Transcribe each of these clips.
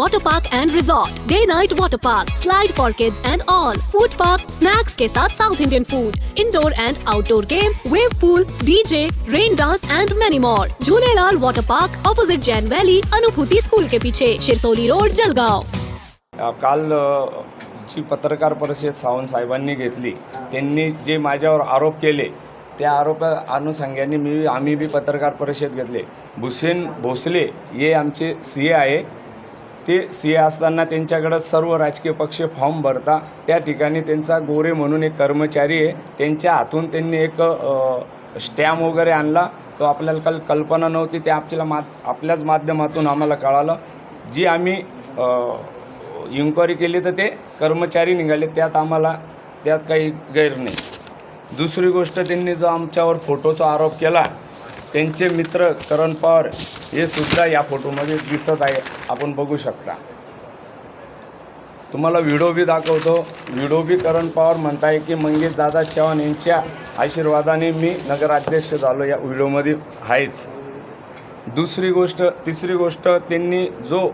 Jhulelalal Water Park and Resort, Day Night Water Park, Slide for Kids and all, Food Park, Snacks के साथ South Indian food, Indoor and Outdoor game, Wave Pool, DJ, Rain Dance and many more. Jhulelalal Water Park, opposite Jain Valley, Anubhuti school के पीछे, Shirsoli road, Jalgaon. अ, काल अ, जी पत्रकार परिषद सावंत साहेबांनी घेतली त्यांनी जे माझ्यावर आरोप केले त्या आरोपा अनुषंगाने मी आम्ही बी पत्रकार परिषद घेतले भूषण भोसले हे आमचे सी ए आहे ते सी ए असताना त्यांच्याकडं सर्व राजकीय पक्ष फॉर्म भरता. त्या ठिकाणी त्यांचा गोरे म्हणून एक कर्मचारी आहे. त्यांच्या हातून त्यांनी एक स्टॅम्प वगैरे आणला. तो आपल्याला काल कल्पना नव्हती. ते आपल्याला मा आपल्याच माध्यमातून आम्हाला कळालं. जी आम्ही इन्क्वायरी केली तर ते कर्मचारी निघाले. त्यात आम्हाला त्यात काही गैर नाही. दुसरी गोष्ट त्यांनी जो आमच्यावर फोटोचा आरोप केला त्यांचे मित्र करण पवार हे सुद्धा या फोटोमध्ये दिसत आहे. आपण बघू शकता. तुम्हाला व्हिडिओ बी दाखवतो. व्हिडिओ बी करण पवार म्हणताय की मंगेश दादा चव्हाण यांच्या आशीर्वादाने मी नगराध्यक्ष झालो. या व्हिडिओमध्ये आहेच. दुसरी गोष्ट तिसरी गोष्ट त्यांनी जो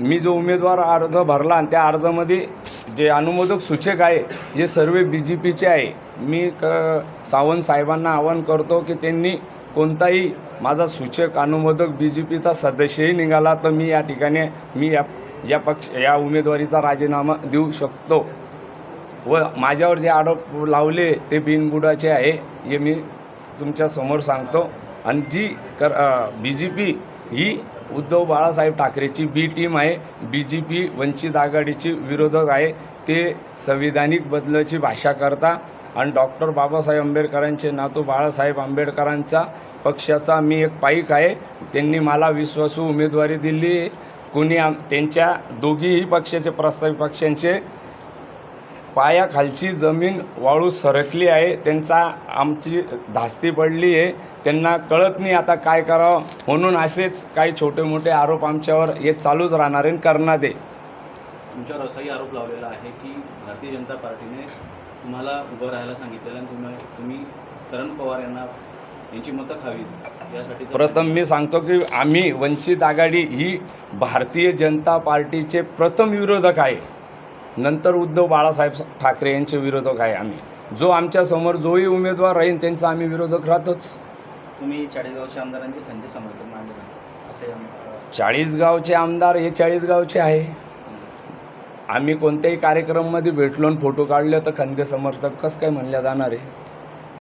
मी जो उमेदवार अर्ज भरला आणि त्या अर्जामध्ये जे अनुमोदक सूचक आहे हे सर्व बी जे पीचे आहे. मी क सावंत साहेबांना आवाहन करतो की त्यांनी कोणताही माझा सूचक अनुमोदक बी जे पीचा सदस्यही निघाला तर मी या ठिकाणी मी या या पक्ष या उमेदवारीचा राजीनामा देऊ शकतो. व माझ्यावर जे आरोप लावले ते बिनबुडाचे आहे हे मी तुमच्यासमोर सांगतो. आणि जी कर बी जे पी ही उद्धव बाळासाहेब ठाकरेची बी टीम आहे बी जे पी वंचित आघाडीची विरोधक आहे ते संविधानिक बदलाची भाषा करता आणि डॉक्टर बाबासाहेब आंबेडकरांचे नातू बाळासाहेब आंबेडकरांचा पक्षाचा मी एक पाईक आहे. त्यांनी मला विश्वासू उमेदवारी दिली. कोणी आम त्यांच्या दोघीही पक्षाचे प्रस्तावित पक्षांचे पायाखालची जमीन वाळू सरकली आहे. त्यांचा आमची धास्ती पडली आहे. त्यांना कळत नाही आता काय करावं म्हणून असेच काही छोटे मोठे आरोप आमच्यावर हे चालूच राहणार आहे करणार आहे. तुमच्यावर असाही आरोप लावलेला आहे की भारतीय जनता पार्टीने तुम्हाला उभं राहायला सांगितलेलं आणि तुम्ही तुम्ही करण पवार यांना यांची मतं खावीत. यासाठी प्रथम मी सांगतो की आम्ही वंचित आघाडी ही भारतीय जनता पार्टीचे प्रथम विरोधक आहे. नंतर उद्धव बाळासाहेब ठाकरे यांचे विरोधक आहे आम्ही. जो आमच्यासमोर जोही उमेदवार राहील त्यांचा आम्ही विरोधक राहतोच. तुम्ही चाळीसगावच्या आमदारांचे खंदे समर्थन मानले जाते असे चाळीसगावचे आमदार हे चाळीसगावचे आहे. आम्ही कोणत्याही कार्यक्रममध्ये भेटलो आणि फोटो काढले तर खंदे समर्थक कसं काय म्हणल्या जाणार आहे?